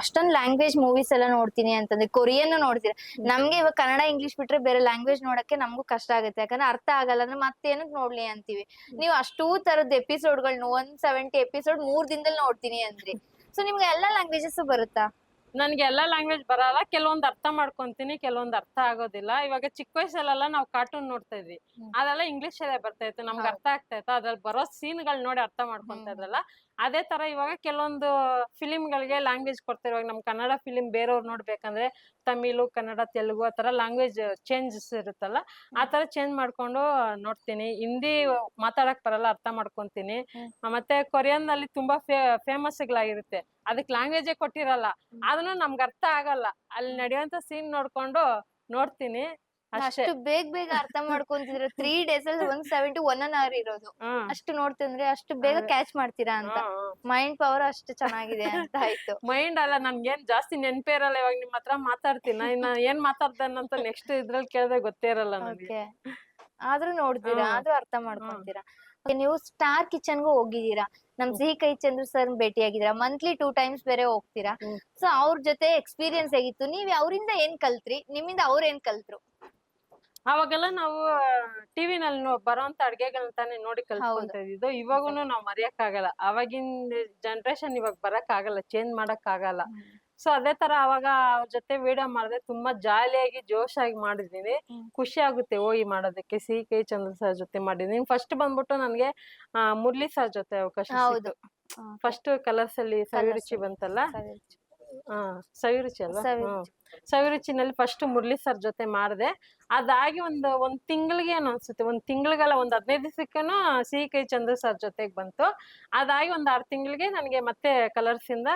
ಅಷ್ಟೊಂದ್ language movies ಎಲ್ಲ ನೋಡ್ತೀನಿ ಅಂತಂದ್ರೆ ಕೊರಿಯನ್ ನೋಡ್ತೀರಾ ನಮ್ಗೆ ಇವಾಗ ಕನ್ನಡ ಇಂಗ್ಲಿಷ್ ಬಿಟ್ರೆ ಬೇರೆ ಲ್ಯಾಂಗ್ವೇಜ್ ನೋಡಕ್ಕೆ ನಮಗೂ ಕಷ್ಟ ಆಗುತ್ತೆ. ಯಾಕಂದ್ರೆ ಅರ್ಥ ಆಗಲ್ಲ ಅಂದ್ರೆ ಮತ್ತೇನಕ್ ನೋಡ್ಲಿ ಅಂತೀವಿ. ನೀವು ಅಷ್ಟೂ ತರದ ಎಪಿಸೋಡ್ಗಳನ್ನ ಒನ್ ಸೆವೆಂಟಿ ಎಪಿಸೋಡ್ ಮೂರ್ ದಿನದಲ್ಲಿ ನೋಡ್ತೀನಿ ಅಂದ್ರಿ. ಸೊ ನಿಮ್ಗೆ ಎಲ್ಲಾ ಲ್ಯಾಂಗ್ವೇಜಸ್ ಬರುತ್ತಾ? ನನ್ಗೆ ಎಲ್ಲಾ ಲ್ಯಾಂಗ್ವೇಜ್ ಬರಲ್ಲ. ಕೆಲವೊಂದ್ ಅರ್ಥ ಮಾಡ್ಕೊಂತೀನಿ ಕೆಲವೊಂದ್ ಅರ್ಥ ಆಗೋದಿಲ್ಲ. ಇವಾಗ ಚಿಕ್ಕ ವಯಸ್ಸಲ್ಲೆಲ್ಲ ನಾವು ಕಾರ್ಟೂನ್ ನೋಡ್ತಾ ಇದ್ವಿ. ಅದೆಲ್ಲ ಇಂಗ್ಲಿಷ್ ಅಲ್ಲೇ ಬರ್ತಾ ಇತ್ತು. ನಮ್ಗೆ ಅರ್ಥ ಆಗ್ತಾ ಇತ್ತು. ಅದ್ರಲ್ಲಿ ಬರೋ ಸೀನ್ಗಳು ನೋಡಿ ಅರ್ಥ ಮಾಡ್ಕೊಂತ ಇದ್ರಲ್ಲ. ಅದೇ ತರ ಇವಾಗ ಕೆಲವೊಂದು ಫಿಲಿಮ್ಗಳಿಗೆ ಲ್ಯಾಂಗ್ವೇಜ್ ಕೊಡ್ತಾರೆ. ಇವಾಗ ನಮ್ ಕನ್ನಡ ಫಿಲಿಮ್ ಬೇರೆಯವ್ರು ನೋಡ್ಬೇಕಂದ್ರೆ ತಮಿಳು ಕನ್ನಡ ತೆಲುಗು ಆ ಥರ ಲ್ಯಾಂಗ್ವೇಜ್ ಚೇಂಜಸ್ ಇರುತ್ತಲ್ಲ ಆ ತರ ಚೇಂಜ್ ಮಾಡ್ಕೊಂಡು ನೋಡ್ತೀನಿ. ಹಿಂದಿ ಮಾತಾಡಕ್ ಬರಲ್ಲ ಅರ್ಥ ಮಾಡ್ಕೊಂತೀನಿ. ಮತ್ತೆ ಕೊರಿಯನ್ನಲ್ಲಿ ತುಂಬಾ ಫೇಮಸ್ ಗಳಾಗಿರುತ್ತೆ ಅದಕ್ ಲ್ಯಾಂಗ್ವೇಜೇ ಕೊಟ್ಟಿರಲ್ಲ. ಅದನ್ನು ನಮ್ಗೆ ಅರ್ಥ ಆಗಲ್ಲ. ಅಲ್ಲಿ ನಡೆಯುವಂತ ಸೀನ್ ನೋಡ್ಕೊಂಡು ನೋಡ್ತೀನಿ. ಅಷ್ಟೇ ಬೇಗ ಬೇಗ ಅರ್ಥ ಮಾಡ್ಕೊಂತಿದ್ರೆ ತ್ರೀ ಡೇಸ್ ಅಲ್ಲಿ one seventy one an hour ಇರೋದು. ಅಷ್ಟು ನೋಡ್ತಿದ್ರೆ ಅಷ್ಟು ಬೇಗ ಕ್ಯಾಚ್ ಮಾಡ್ತೀರಾ ಅಂತ. ಮೈಂಡ್ ಪವರ್ ಅಷ್ಟು ಚೆನ್ನಾಗಿದೆ ಅಂತ ಆಯ್ತು. ಮೈಂಡ್ ಅಲ್ಲ ನನ್ಗೇನ್ ಜಾಸ್ತಿ ನೆನ್ಪೇ ಇರಲ್ಲ ಇವಾಗ ನಿಮ್ ಹತ್ರ ಮಾತಾಡ್ತೀನಿ. ಇನ್ನ ಏನ್ ಮಾತಾಡ್ತಾನಂತ ನೆಕ್ಸ್ಟ್ ಇದ್ರಲ್ಲಿ ಕೇಳಿದ್ರೆ ಗೊತ್ತೇ ಇರಲ್ಲ ನನಗೆ. ಆದ್ರೂ ನೋಡ್ತೀರಾ. ಆದ್ರೂ ಅರ್ಥ ಮಾಡ್ಕೊಂತೀರಾ. ನೀವು ಸ್ಟಾರ್ ಕಿಚನ್ಗೂ ಹೋಗಿದ್ದೀರಾ? ನಮ್ ಸಿಹಿ ಕೈ ಚಂದ್ರ ಸರ್ ಭೇಟಿಯಾಗಿದ್ದೀರಾ? ಮಂತ್ಲಿ ಟೂ ಟೈಮ್ಸ್ ಬೇರೆ ಹೋಗ್ತೀರಾ. ಸೊ ಅವ್ರ ಜೊತೆ ಎಕ್ಸ್ಪೀರಿಯನ್ಸ್ ಆಗಿತ್ತು ನೀವ್ ಅವರಿಂದ ಏನ್ ಕಲ್ತ್ರಿ? ನಿಮ್ಮಿಂದ ಅವ್ರ ಏನ್ ಕಲ್ತ್ರು? ಅವಾಗೆಲ್ಲ ನಾವು ಟಿವಿನಲ್ಲಿ ಬರೋಂತ ಅಡ್ಗೆಗಳನ್ನ ತಾನೇ ನೋಡಿ ಕಲ್ತ್ಕೊಂತ ಇದ್ದಿದ್ದು ಇವಾಗೂನು ನಾವ್ ಮರೆಯಕ್ ಆಗಲ್ಲ ಅವಾಗಿನ ಜನರೇಷನ್ ಇವಾಗ ಬರಕ್ ಆಗಲ್ಲ ಚೇಂಜ್ ಮಾಡಕ್ ಆಗಲ್ಲ ಸೊ ಅದೇ ತರ ಅವಾಗ ಅವ್ರ ಜೊತೆ ವಿಡಿಯೋ ಮಾಡಿದ್ರೆ ತುಂಬಾ ಜಾಲಿಯಾಗಿ ಜೋಶಾಗಿ ಮಾಡಿದೀನಿ. ಹ್ಮ್. ಖುಷಿ ಆಗುತ್ತೆ ಹೋಗಿ ಮಾಡೋದಕ್ಕೆ. ಸಿ ಕೆ ಚಂದ್ರ ಸರ್ ಜೊತೆ ಮಾಡಿದೀನಿ. ಫಸ್ಟ್ ಬಂದ್ಬಿಟ್ಟು ನನ್ಗೆ ಆ, ಮುರಳಿ ಸರ್ ಜೊತೆ ಅವಕಾಶ ಫಸ್ಟ್ ಕಲರ್ಸ್ ಅಲ್ಲಿ ಸವಿರುಚಿ. ಬಂತಲ್ಲ? ಸವಿರುಚಿ ಅಲ್ವಾ. ಹ್ಮ್. ಸವಿರುಚಿನಲ್ಲಿ ಫಸ್ಟ್ ಮುರಳಿ ಸರ್ ಜೊತೆ ಮಾಡಿದೆ. ಅದಾಗಿ ಒಂದು ಒಂದ್ ತಿಂಗಳಿಗೆ ಏನೋ ಅನ್ಸುತ್ತೆ? ಒಂದ್ ತಿಂಗಳಿಗೆಲ್ಲ ಒಂದ್ ಹದಿನೈದು ದಿವಸಕ್ಕೇನು ಸಿಹಿ ಕೈ ಚಂದ್ರ ಸರ್ ಜೊತೆಗೆ ಬಂತು. ಅದಾಗಿ ಒಂದ್ ಆರು ತಿಂಗಳಿಗೆ ನನಗೆ ಮತ್ತೆ ಕಲರ್ಸ್ ಇಂದ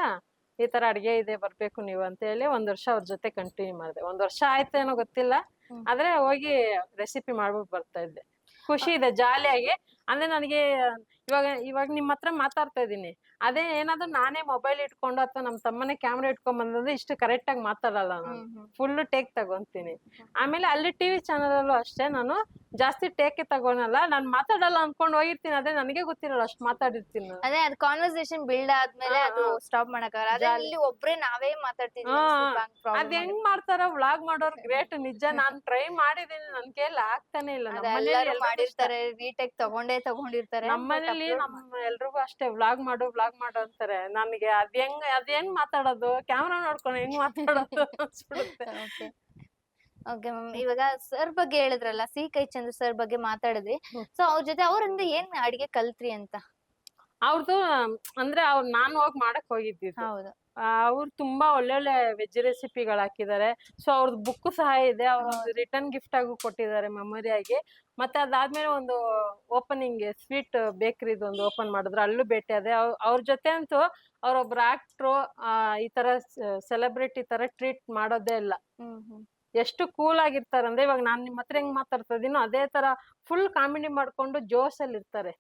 ಈ ತರ ಅಡಿಗೆ ಇದೆ ಬರ್ಬೇಕು ನೀವು ಅಂತ ಹೇಳಿ ಒಂದ್ ವರ್ಷ ಅವ್ರ ಜೊತೆ ಕಂಟಿನ್ಯೂ ಮಾಡಿದೆ. ಒಂದ್ ವರ್ಷ ಆಯ್ತು ಏನೋ ಗೊತ್ತಿಲ್ಲ. ಆದ್ರೆ ಹೋಗಿ ರೆಸಿಪಿ ಮಾಡ್ಬಿಟ್ಟು ಬರ್ತಾ ಇದ್ದೆ. ಖುಷಿ ಇದೆ ಜಾಲಿಯಾಗಿ. ಅಂದ್ರೆ ನನಗೆ ಇವಾಗ ಇವಾಗ ನಿಮ್ಮ ಹತ್ರ ಮಾತಾಡ್ತಾ ಇದ್ದೀನಿ. ಅದೇ ಏನಾದ್ರು ನಾನೇ ಮೊಬೈಲ್ ಇಟ್ಕೊಂಡು ಅಥವಾ ನಮ್ಮ ತಮ್ಮನೇ ಕ್ಯಾಮ್ರಾ ಇಟ್ಕೊಂಡ್ ಬಂದ್ರೆ ಇಷ್ಟು ಕರೆಕ್ಟ್ ಆಗಿ ಮಾತಾಡಲ್ಲ ನಾನು. ಫುಲ್ ಟೇಕ್ ತಗೊಂತೀನಿ. ಆಮೇಲೆ ಅಲ್ಲಿ ಟಿವಿ ಚಾನಲ್ ಅಲ್ಲೂ ಅಷ್ಟೇ ನಾನು ಜಾಸ್ತಿ ಟೇಕೆ ತಗೊಳಲ್ಲ. ನಾನ್ ಮಾತಾಡಲ್ಲ ಅನ್ಕೊಂಡು ಹೋಗಿರ್ತೀನಿ ಅದೇ ನನಗೆ ಗೊತ್ತಿರಲ್ಲ ಅಷ್ಟು ಮಾತಾಡಿರ್ತೀನಿ ನಾನು. ಅದೇ ಅದು ಕಾನ್ವರ್ಸೇಷನ್ ಬಿಲ್ಡ್ ಆದ್ಮೇಲೆ ಅದು ಸ್ಟಾಪ್ ಮಾಡಕ್ಕಾಗಲ್ಲ. ಅದೇ. ಇಲ್ಲಿ ಒಬ್ರೇ ನಾವೇ ಮಾತಾಡ್ತೀವಿ ಹಾ, ಅದ್ ಹೆಂಗ್ ಮಾಡ್ತಾರ ವ್ಲಾಗ್ ಮಾಡೋರ್ ಗ್ರೇಟ್ ನಿಜ. ನಾನ್ ಟ್ರೈ ಮಾಡಿದೀನಿ ನನ್ ಕೈಯಲ್ಲಿ ಆಗ್ತಾನೆ ಇಲ್ಲ. ನಮ್ಮ ಮಾಡಿರ್ತಾರೆ ರೀಟೆಕ್ ತಗೊಂಡೇ ತಗೊಂಡಿರ್ತಾರೆ ನಮ್ಮನೇಲಿ ನಮ್ಮ ಎಲ್ರಿಗೂ ಅಷ್ಟೇ ವ್ಲಾಗ್ ಮಾಡು ವ್ಲಾಗ್ ಮಾಡು ಅಂತಾರೆ. ನನಗೆ ಅದ್ ಹೆಂಗ್ ಅದ್ ಹೆಂಗ್ ಮಾತಾಡೋದು? ಕ್ಯಾಮ್ರಾ ನೋಡ್ಕೊಂಡು ಹೆಂಗ್ ಮಾತಾಡೋದು? ಅನ್ಸ್ಬಿಡುತ್ತೆ. ಓಕೆ ಮ್ಯಾಮ್ ಇವಾಗ ಸರ್ ಬಗ್ಗೆ ಹೇಳಿದ್ರಲ್ಲ ಸಿ ಕೈ ಚಂದ್ರ ಸರ್ ಬಗ್ಗೆ ಮಾತಾಡಿದ್ರಿ. ಹ್ಮ್. ಸೊ ಅವ್ರ ಜೊತೆ ಅವ್ರಿಂದ ಏನ್ ಅಡಿಗೆ ಕಲ್ತ್ರಿ ಅಂತ? ಅವ್ರದ್ದು ಅಂದ್ರೆ ಅವ್ರು ನಾನು ಹೋಗಿ ಮಾಡಕ್ ಹೋಗಿದ್ದಿದ್ದು. ಹೌದು. ಅವ್ರು ತುಂಬಾ ಒಳ್ಳೊಳ್ಳೆ ವೆಜ್ ರೆಸಿಪಿಗಳು ಹಾಕಿದ್ದಾರೆ ಸೊ ಅವ್ರದ್ದು ಬುಕ್ ಸಹ ಇದೆ. ಅವ್ರ ರಿಟರ್ನ್ ಗಿಫ್ಟ್ ಆಗು ಕೊಟ್ಟಿದ್ದಾರೆ ಮೆಮೊರಿ ಆಗಿ. ಮತ್ತೆ ಅದಾದ್ಮೇಲೆ ಒಂದು ಓಪನಿಂಗ್ ಸ್ವೀಟ್ ಬೇಕರಿದು ಒಂದು ಓಪನ್ ಮಾಡಿದ್ರು. ಅಲ್ಲೂ ಭೇಟಿ ಅದೇ ಅವ್ರ ಜೊತೆ ಅಂತೂ ಅವ್ರೊಬ್ರು ಆಕ್ಟ್ರು ಈ ತರ ಸೆಲೆಬ್ರಿಟಿ ತರ ಟ್ರೀಟ್ ಮಾಡೋದೇ ಇಲ್ಲ. ಎಷ್ಟು ಕೂಲ್ ಆಗಿರ್ತಾರಂದ್ರೆ ಇವಾಗ ನಾನ್ ನಿಮ್ ಹತ್ರ ಹೆಂಗ್ ಮಾತಾಡ್ತಾ ಇದೀನೋ ಅದೇ ತರ ಫುಲ್ ಕಾಮಿಡಿ ಮಾಡ್ಕೊಂಡು ಜೋಶಲ್ಲಿ ಇರ್ತಾರೆ.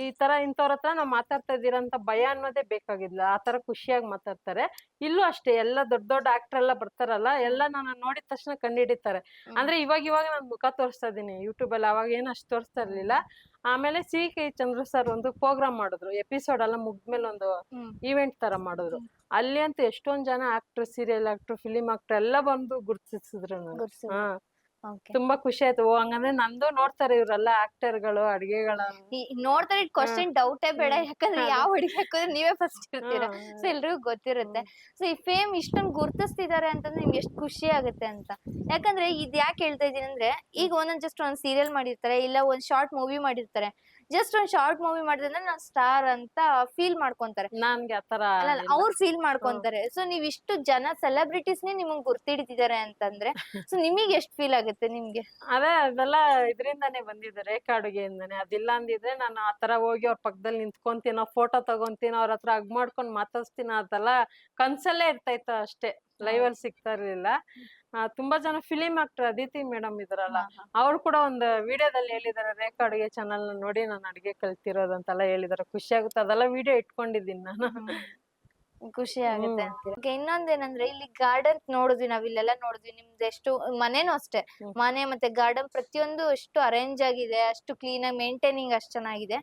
ಈ ತರ ಇಂಥವ್ರ ಹತ್ರ ನಾವ್ ಮಾತಾಡ್ತಾ ಇದೀರಂತ ಭಯ ಅನ್ನೋದೇ ಬೇಕಾಗಿಲ್ಲ. ಆ ತರ ಖುಷಿಯಾಗಿ ಮಾತಾಡ್ತಾರೆ. ಇಲ್ಲೂ ಅಷ್ಟೇ ಎಲ್ಲ ದೊಡ್ಡ ದೊಡ್ಡ ಆಕ್ಟರ್ ಎಲ್ಲ ಬರ್ತಾರಲ್ಲ ಎಲ್ಲ ನಾನು ನೋಡಿದ ತಕ್ಷಣ ಕಂಡಿಡಿತಾರೆ. ಅಂದ್ರೆ ಇವಾಗ ಇವಾಗ ನಾನ್ ಮುಖ ತೋರಿಸ್ತಾ ಇದೀನಿ ಯೂಟ್ಯೂಬ್ ಅಲ್ಲಿ ಅವಾಗ ಏನು ಅಷ್ಟು ತೋರಿಸ್ತಾ ಇರ್ಲಿಲ್ಲ. ಆಮೇಲೆ ಸಿ ಕೆ ಚಂದ್ರ ಸರ್ ಒಂದು ಪ್ರೋಗ್ರಾಮ್ ಮಾಡಿದ್ರು ಎಪಿಸೋಡ್ ಎಲ್ಲ ಮುಗ್ದ್ಮೇಲೆ ಒಂದು ಈವೆಂಟ್ ತರ ಮಾಡಿದ್ರು. ಅಲ್ಲಿ ಅಂತ ಎಷ್ಟೊಂದ್ ಜನ actor serial actor film actor ಎಲ್ಲ ಬಂದು ಗುರ್ತಿಸಿದ್ರು ಹಾ. ತುಂಬಾ ಖುಷಿ ಆಯ್ತು. ಓ ಹಂಗಂದ್ರೆ ನಂದು ನೋಡ್ತಾರೆ ಇವ್ರೆಲ್ಲ ಆಕ್ಟರ್ಗಳು ಅಡಿಗೆಗಳ ನೋಡ್ತಾರೆ ಕ್ವಶನ್ ಡೌಟೇ ಬೇಡ. ಯಾಕಂದ್ರೆ. ಯಾವ ಅಡಿಗೆ ಹಾಕಿದ್ರೆ ನೀವೇ ಫಸ್ಟ್ ಇರ್ತೀರಾ. ಸೊ ಎಲ್ರಿಗೂ ಗೊತ್ತಿರುತ್ತೆ. ಸೊ ಈ ಫೇಮ್ ಇಷ್ಟೊಂದು ಗುರ್ತಿಸ್ತಿದ್ದಾರೆ ಅಂತಂದ್ರೆ ನಿಮ್ಗೆ ಎಷ್ಟು ಖುಷಿ ಆಗುತ್ತೆ ಅಂತ. ಯಾಕಂದ್ರೆ ಇದ್ ಯಾಕೆ ಹೇಳ್ತಾ ಇದೀನಿ ಅಂದ್ರೆ ಈಗ ಒಂದೊಂದ್ ಜಸ್ಟ್ ಒಂದ್ ಸೀರಿಯಲ್ ಮಾಡಿರ್ತಾರೆ ಇಲ್ಲ ಒಂದ್ ಶಾರ್ಟ್ ಮೂವಿ ಮಾಡಿರ್ತಾರೆ. ಜಸ್ಟ್ ಒಂದ್ ಶಾರ್ಟ್ ಮೂವಿ ಮಾಡಿದ್ರೆ ನಾನು ಸ್ಟಾರ್ ಅಂತ ಫೀಲ್ ಮಾಡ್ಕೊಂತಾರೆ. ನನ್ಗೆ ಆತರ. ಅವ್ರು ಫೀಲ್ ಮಾಡ್ಕೊಂತಾರೆ. ಸೊ ನೀವ್ ಇಷ್ಟು ಜನ ಸೆಲೆಬ್ರಿಟೀಸ್ನೇ ನಿಮಗ್ ಗುರ್ತಿಡಿದಿದ್ದಾರೆ ಅಂತಂದ್ರೆ ಸೊ ನಿಮಗೆ ಎಷ್ಟು ಫೀಲ್ ಆಗುತ್ತೆ ನಿಮ್ಗೆ? ಅದೇ ಅದೆಲ್ಲ ಇದರಿಂದಾನೇ ಬಂದಿದೆ ರೇಖಾ ಅಡುಗೆಯಿಂದಾನೆ. ಅದಿಲ್ಲ ಅಂದಿದ್ರೆ ನಾನು ಆತರ ಹೋಗಿ ಅವ್ರ ಪಕ್ಕದಲ್ಲಿ ನಿಂತ್ಕೊಂತೀನೋ ಫೋಟೋ ತಗೊಂತೀನೋ ಅವ್ರ ಹತ್ರ ಅಗ್ ಮಾಡ್ಕೊಂಡ್ ಮಾತಾಡ್ಸ್ತೀನೋ ಅದೆಲ್ಲ ಕನ್ಸಲ್ಲೇ ಇರ್ತೈತ ಅಷ್ಟೇ. ಲೈವ್ ಅಲ್ಲಿ ಸಿಗ್ತಾ ಇರ್ಲಿಲ್ಲ. ತುಂಬಾ ಜನ ಫಿಲಿಂ ಆಕ್ಟರ್ ಅದಿತಿ ಮೇಡಮ್ ಇದ್ರಲ್ಲ ಅವ್ರು ಕೂಡ ಒಂದು ವಿಡಿಯೋದಲ್ಲಿ ಹೇಳಿದಾರೆ ರೇಖಾ ಅಡುಗೆ ಚಾನಲ್ ನೋಡಿ ನಾನು ಅಡುಗೆ ಕಲ್ತಿರೋದಂತೆಲ್ಲ ಹೇಳಿದಾರೆ ಖುಷಿ ಆಗುತ್ತೆ ಅದೆಲ್ಲ ವಿಡಿಯೋ ಇಟ್ಕೊಂಡಿದ್ದೀನಿ ನಾನು. ಖುಷಿ ಆಗುತ್ತೆ ಅಂತೀರಾ? ಇನ್ನೊಂದೇನಂದ್ರೆ ಇಲ್ಲಿ ಗಾರ್ಡನ್ ನೋಡಿದ್ವಿ ನಾವ್ ಇಲ್ಲೆಲ್ಲ ನೋಡಿದ್ವಿ ನಿಮ್ದು ಎಷ್ಟು ಮನೇನು ಅಷ್ಟೇ. ಮನೆ ಮತ್ತೆ ಗಾರ್ಡನ್ ಪ್ರತಿಯೊಂದು ಎಷ್ಟು ಅರೇಂಜ್ ಆಗಿದೆ ಅಷ್ಟು ಕ್ಲೀನ್ ಆಗಿ ಮೇಂಟೈನಿಂಗ್ ಅಷ್ಟು ಚೆನ್ನಾಗಿದೆ.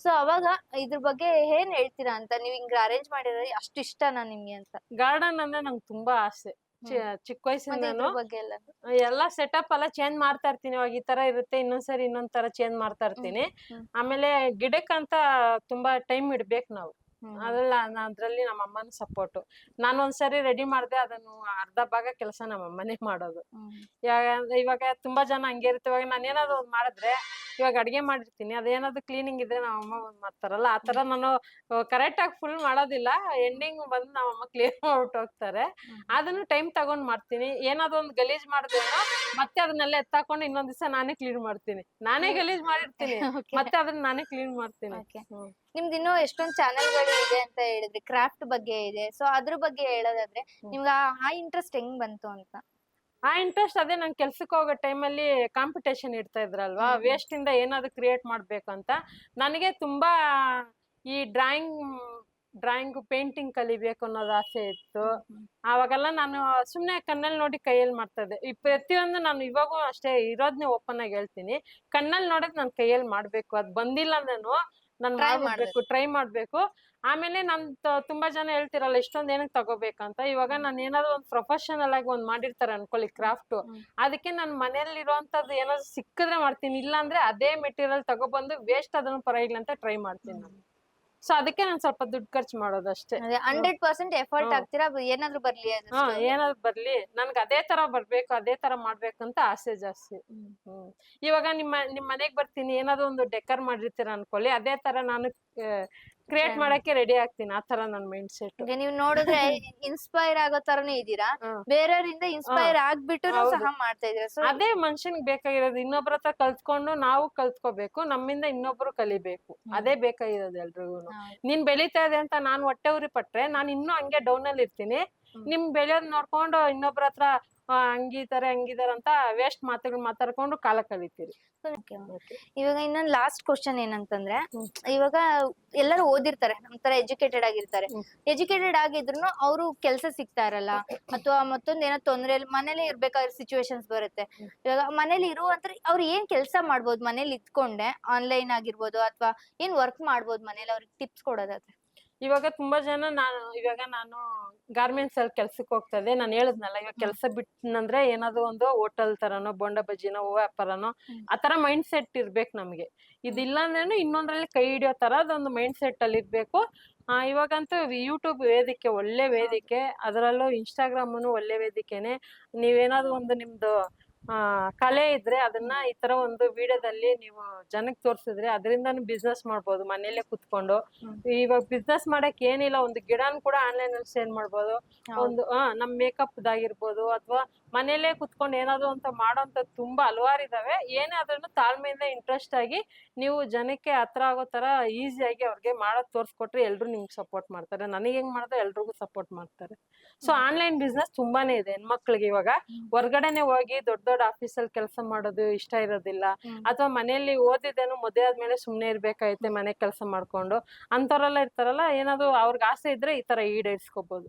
ಸೊ ಅವಾಗ ಇದ್ರ ಬಗ್ಗೆ ಏನ್ ಹೇಳ್ತೀರಾ ಅಂತ? ನೀವ್ ಹಿಂಗ್ ಅರೇಂಜ್ ಮಾಡಿದ್ರೆ ಅಷ್ಟು ಇಷ್ಟನಾ ನಿಮ್ಗೆ ಅಂತ? ಗಾರ್ಡನ್ ಅಂದ್ರೆ ನಂಗೆ ತುಂಬಾ ಆಸೆ. ಚಿ- ಚಿಕ್ಕ ವಯಸ್ಸಿಂದನು ಇದ್ರ ಬಗ್ಗೆ ಎಲ್ಲ? ಎಲ್ಲಾ ಸೆಟಪ್ ಎಲ್ಲ ಚೇಂಜ್ ಮಾಡ್ತಾ ಇರ್ತೀನಿ. ಇವಾಗ ಈ ತರ ಇರುತ್ತೆ ಇನ್ನೊಂದ್ಸರಿ ಇನ್ನೊಂದ್ ತರ ಚೇಂಜ್ ಮಾಡ್ತಾ ಇರ್ತೀನಿ. ಹ್ಮ್. ಆಮೇಲೆ ಗಿಡಕ್ಕಂತ ತುಂಬಾ ಟೈಮ್ ಇಡ್ಬೇಕು ನಾವು. ಅದ್ರಲ್ಲ ಅದ್ರಲ್ಲಿ ನಾ- ಅದ್ರಲ್ಲಿ ನಮ್ಮ ಅಮ್ಮನ ಸಪೋರ್ಟ್ ನಾನು ಒಂದ್ಸರಿ ರೆಡಿ ಮಾಡ್ದೆ ಅದನ್ನು ಅರ್ಧ ಭಾಗ ಕೆಲಸ ನಮ್ಮ ಅಮ್ಮನೇ ಮಾಡೋದು. ಇವಾಗ ಇವಾಗ ತುಂಬಾ ಜನ ಹಂಗೆ ಇರುತ್ತೆ. ಇವಾಗ ನಾನು ಏನಾದ್ರು ಒಂದ್ ಮಾಡಿದ್ರೆ ಇವಾಗ ಅಡ್ಗೆ ಮಾಡಿರ್ತೀನಿ. ಅದೇನಾದ್ರು ಕ್ಲೀನಿಂಗ್ ಇದ್ರೆ ನಮ್ಮ ಅಮ್ಮ ಮಾಡ್ತಾರಲ್ಲ ಆ ತರ ನಾನು ಕರೆಕ್ಟ್ ಆಗಿ ಫುಲ್ ಮಾಡೋದಿಲ್ಲ. ಎಂಡಿಂಗ್ ಬಂದು ನಮ್ಮ ಅಮ್ಮ ಕ್ಲಿಯರ್ ಮಾಡ್ಬಿಟ್ಟು ಹೋಗ್ತಾರೆ. ಅದನ್ನು ಟೈಮ್ ತಗೊಂಡ್ ಮಾಡ್ತೀನಿ. ಏನಾದ್ರು ಒಂದ್ ಗಲೀಜ್ ಮಾಡಿದ್ರೇನೋ ಮತ್ತೆ ಅದನ್ನೆಲ್ಲ ಎತ್ತಾಕೊಂಡು ಇನ್ನೊಂದ್ ದಿವಸ ನಾನೇ ಕ್ಲೀನ್ ಮಾಡ್ತೀನಿ. ನಾನೇ ಗಲೀಜ್ ಮಾಡಿರ್ತೀನಿ. ಮತ್ತೆ ಅದನ್ನ ನಾನೇ ಕ್ಲೀನ್ ಮಾಡ್ತೀನಿ. ನಿಮ್ದ್ ಇನ್ನೂ ಎಷ್ಟೊಂದ್ ಚಾನೆಲ್ಗಳು ಇದೆ ಅಂತ ಹೇಳಿದ್ರಿ. ಕ್ರಾಫ್ಟ್ ಬಗ್ಗೆ ಇದೆ. ಸೊ ಅದ್ರ ಬಗ್ಗೆ ಹೇಳೋದಾದ್ರೆ ನಿಮ್ಗೆ ಆ ಇಂಟ್ರೆಸ್ಟ್ ಹೆಂಗ್ ಬಂತು ಅಂತ? ಆ ಇಂಟ್ರೆಸ್ಟ್ ಅದೇ ನಾನು ಕೆಲ್ಸಕ್ಕೆ ಹೋಗೋ ಟೈಮಲ್ಲಿ ಕಾಂಪಿಟೇಷನ್ ಇಡ್ತಾ ಇದ್ರಲ್ವಾ. ವೇಸ್ಟ್ ಇಂದ ಏನಾದ್ರು ಕ್ರಿಯೇಟ್ ಮಾಡ್ಬೇಕು ಅಂತ. ನನಗೆ ತುಂಬಾ ಈ ಡ್ರಾಯಿಂಗ್ ಡ್ರಾಯಿಂಗ್ ಪೇಂಟಿಂಗ್ ಕಲಿಬೇಕು ಅನ್ನೋದು ಆಸೆ ಇತ್ತು. ಆವಾಗೆಲ್ಲ ನಾನು ಸುಮ್ನೆ ಕಣ್ಣಲ್ಲಿ ನೋಡಿ ಕೈಯಲ್ಲಿ ಮಾಡ್ತಾ ಇದ್ದೆ. ಈ ಪ್ರತಿಯೊಂದು ನಾನು ಇವಾಗೂ ಅಷ್ಟೇ ಇರೋದ್ನೇ ಓಪನ್ ಆಗಿ ಹೇಳ್ತೀನಿ. ಕಣ್ಣಲ್ಲಿ ನೋಡೋದ್ ನಾನು ಕೈಯಲ್ಲಿ ಮಾಡ್ಬೇಕು. ಅದ್ ಬಂದಿಲ್ಲ ನಾನು ನಾನು ಮಾಡ್ಬೇಕು ಟ್ರೈ ಮಾಡ್ಬೇಕು. ಆಮೇಲೆ ನನ್ ತುಂಬಾ ಜನ ಹೇಳ್ತಿರಲ್ಲ ಇಷ್ಟೊಂದ್ ಏನಕ್ಕೆ ತಗೋಬೇಕಂತ ಇವಾಗ ನಾನು ಏನಾದ್ರು ಒಂದ್ ಪ್ರೊಫೆಷನಲ್ ಆಗಿ ಒಂದ್ ಮಾಡಿರ್ತಾರೆ ಅನ್ಕೊಳ್ಳಿ ಕ್ರಾಫ್ಟ್ ಅದಕ್ಕೆ ನಾನು ಮನೇಲಿ ಇರುವಂತದ್ದು ಏನಾದ್ರು ಸಿಕ್ಕಿದ್ರೆ ಮಾಡ್ತೀನಿ. ಇಲ್ಲ ಅಂದ್ರೆ ಅದೇ ಮೆಟೀರಿಯಲ್ ತಗೊಬಂದು ವೇಸ್ಟ್ ಅದನ್ನು ಪರವಾಗಿಲ್ಲ ಅಂತ ಟ್ರೈ ಮಾಡ್ತೀನಿ ನಾನು. ಸೊ ಅದಕ್ಕೆ ನಾನು ಸ್ವಲ್ಪ ದುಡ್ಡು ಖರ್ಚು ಮಾಡೋದು ಅಷ್ಟೇ ಅದೇ ಹಂಡ್ರೆಡ್ ಪರ್ಸೆಂಟ್ ಎಫರ್ಟ್ ಹಾಕ್ತೀರಾ ಏನಾದ್ರು ಬರ್ಲಿ ಹಾ. ಏನಾದ್ರು ಬರ್ಲಿ. ನನ್ಗೆ ಅದೇ ತರ ಬರ್ಬೇಕು ಅದೇ ತರ ಮಾಡ್ಬೇಕು ಅಂತ ಆಸೆ ಜಾಸ್ತಿ. ಇವಾಗ ನಿಮ್ಮ ನಿಮ್ ಮನೆಗ್ ಬರ್ತೀನಿ ಏನಾದ್ರು ಒಂದು ಡೆಕರ್ ಮಾಡಿರ್ತೀರ ಅನ್ಕೊಳ್ಳಿ. ಅದೇ ತರ ನಾನು ಕ್ರಿಯೇಟ್ ಮಾಡಕ್ಕೆ ರೆಡಿ ಆಗ್ತೀನಿ ಆ ತರ ನನ್ ಮೈಂಡ್ ಸೆಟ್ ಈಗ ನೀವು ನೋಡಿದ್ರೆ ಇನ್ಸ್ಪೈರ್ ಆಗೋ ತರನೇ ಇದೀರಾ. ಬೇರೆಯವರಿಂದ ಇನ್ಸ್ಪೈರ್ ಆಗ್ಬಿಟ್ಟು. ಸಹ ಮಾಡ್ತಾ ಇದೀರಾ ಸೊ ಅದೇ ಮನುಷ್ಯನಿಗೆ ಬೇಕಾಗಿರೋದು ಇನ್ನೊಬ್ರ ಹತ್ರ ಕಲ್ತ್ಕೊಂಡು ನಾವು ಕಲ್ತ್ಕೋಬೇಕು ನಮ್ಮಿಂದ ಇನ್ನೊಬ್ರು ಕಲಿಬೇಕು. ಅದೇ ಬೇಕಾಗಿರೋದು ಎಲ್ರಿಗೂ ನೀನ್ ಬೆಳಿತಾ ಇದೆ ಅಂತ ನಾನ್ ಹೊಟ್ಟೆ ಉರಿ ಪಟ್ರೆ ನಾನ್ ಇನ್ನೂ ಹಂಗೆ ಡೌನ್ ಅಲ್ಲಿ ಇರ್ತೀನಿ. ನಿಮ್ ಬೆಳೆಯೋದ್ ನೋಡ್ಕೊಂಡು ಇನ್ನೊಬ್ರ ಹತ್ರ ಹಂಗಿದಾರೆ ಹಂಗಿದಾರೆ ಅಂತ ವೇಸ್ಟ್ ಮಾತುಗಳು ಮಾತಾಡ್ಕೊಂಡು ಕಾಲ ಕಲಿತೀರಿ ಇವಾಗ ಇನ್ನೊಂದ್ ಲಾಸ್ಟ್ ಕ್ವಶನ್ ಏನಂತಂದ್ರೆ ಇವಾಗ ಎಲ್ಲರೂ ಓದಿರ್ತಾರೆ ನಮ್ ತರ ಎಜುಕೇಟೆಡ್ ಆಗಿರ್ತಾರೆ. ಎಜುಕೇಟೆಡ್ ಆಗಿದ್ರು ಅವರು ಕೆಲಸ ಸಿಗ್ತಾ ಇರಲ್ಲ ಅಥವಾ ಮತ್ತೊಂದ್ ಏನೋ ತೊಂದ್ರೆ ಮನೇಲಿ ಇರ್ಬೇಕಾದ್ರೆ ಸಿಚುವೇಶನ್ಸ್ ಬರುತ್ತೆ. ಇವಾಗ ಮನೇಲಿ ಇರುವಂತ ಅವ್ರು ಏನ್ ಕೆಲಸ ಮಾಡ್ಬೋದು ಮನೇಲಿ ಇದ್ಕೊಂಡೆ ಆನ್ಲೈನ್ ಆಗಿರ್ಬೋದು ಅಥವಾ ಏನ್ ವರ್ಕ್ ಮಾಡ್ಬೋದು ಮನೇಲಿ ಅವ್ರಿಗೆ ಟಿಪ್ಸ್ ಕೊಡೋದಾದ್ರೆ? ಇವಾಗ ತುಂಬಾ ಜನ ನಾನು ಇವಾಗ ನಾನು ಗಾರ್ಮೆಂಟ್ಸ್ ಅಲ್ಲಿ ಕೆಲ್ಸಕ್ಕೆ ಹೋಗ್ತಾ ಇದ್ದೆ. ನಾನು ಹೇಳಿದ್ನಲ್ಲ ಇವಾಗ ಕೆಲಸ ಬಿಟ್ಟನಂದ್ರೆ ಏನಾದ್ರು ಒಂದು ಹೋಟೆಲ್ ತರನೋ ಬೋಂಡ ಬಜ್ಜಿನೋ ಹೂವು ವ್ಯಾಪಾರನೋ ಹ್ಮ್. ಆ ತರ ಮೈಂಡ್ ಸೆಟ್ ಇರ್ಬೇಕು ನಮ್ಗೆ. ಇದಿಲ್ಲ ಅಂದ್ರೆ ಇನ್ನೊಂದ್ರಲ್ಲಿ ಕೈ ಹಿಡಿಯೋ ತರ ಅದೊಂದು ಮೈಂಡ್ ಸೆಟ್ ಅಲ್ಲಿ ಇರ್ಬೇಕು. ಆ ಇವಾಗಂತೂ ಯೂಟ್ಯೂಬ್ ವೇದಿಕೆ ಒಳ್ಳೆ ವೇದಿಕೆ. ಅದರಲ್ಲೂ ಇನ್ಸ್ಟಾಗ್ರಾಮ್ ಒಳ್ಳೆ ವೇದಿಕೆನೆ. ನೀವೇನಾದ್ರು ಒಂದು ನಿಮ್ದು ಆ ಕಲೆ ಇದ್ರೆ ಅದನ್ನ ಈ ತರ ಒಂದು ವಿಡಿಯೋದಲ್ಲಿ ನೀವು ಜನಕ್ಕೆ ತೋರ್ಸಿದ್ರೆ ಅದರಿಂದನೂ ಬಿಸ್ನೆಸ್ ಮಾಡ್ಬೋದು ಮನೇಲೆ ಕುತ್ಕೊಂಡು. ಇವಾಗ ಬಿಸ್ನೆಸ್ ಮಾಡಕ್ ಏನಿಲ್ಲ ಒಂದು ಗಿಡನ ಕೂಡ ಆನ್ಲೈನ್ ಅಲ್ಲಿ ಸೇಲ್ ಮಾಡ್ಬೋದು. ಒಂದು ಆ ನಮ್ ಮೇಕಪ್ ದಾಗಿರ್ಬೋದು ಅಥವಾ ಮನೇಲೆ ಕುತ್ಕೊಂಡು ಏನಾದ್ರು ಅಂತ ಮಾಡೋಂತ ತುಂಬಾ ಹಲವಾರು ಇದಾವೆ ಏನೇ ತಾಳ್ಮೆಯಿಂದ ಇಂಟ್ರೆಸ್ಟ್ ಆಗಿ ನೀವು ಜನಕ್ಕೆ ಹತ್ರ ಆಗೋ ತರ ಈಸಿಯಾಗಿ ಅವ್ರಿಗೆ ಮಾಡೋದ್ ತೋರ್ಸ್ಕೊಟ್ರೆ ಎಲ್ರು ನಿಮ್ಗೆ ಸಪೋರ್ಟ್ ಮಾಡ್ತಾರೆ. ನನಗೆ ಹೆಂಗ್ ಮಾಡಿದ್ರೆ ಎಲ್ರಿಗೂ ಸಪೋರ್ಟ್ ಮಾಡ್ತಾರೆ. ಸೊ ಆನ್ಲೈನ್ ಬಿಸ್ನೆಸ್ ತುಂಬಾನೇ ಇದೆ ಹೆಣ್ಮಕ್ಳಿಗೆ ಇವಾಗ. ಹೊರ್ಗಡೆನೆ ಹೋಗಿ ದೊಡ್ಡ ದೊಡ್ಡ ಆಫೀಸಲ್ಲಿ ಕೆಲಸ ಮಾಡೋದು ಇಷ್ಟ ಇರೋದಿಲ್ಲ. ಅಥವಾ ಮನೆಯಲ್ಲಿ ಓದಿದ್ದೇನು ಮದುವೆ ಆದ್ಮೇಲೆ ಸುಮ್ನೆ ಇರ್ಬೇಕಾಯ್ತೆ ಮನೆ ಕೆಲಸ ಮಾಡ್ಕೊಂಡು. ಅಂತವ್ರೆಲ್ಲ ಇರ್ತಾರಲ್ಲ ಏನಾದ್ರು ಅವ್ರಿಗೆ ಆಸೆ ಇದ್ರೆ ಈ ತರ ಈಡೇರಿಸ್ಕೋಬಹುದು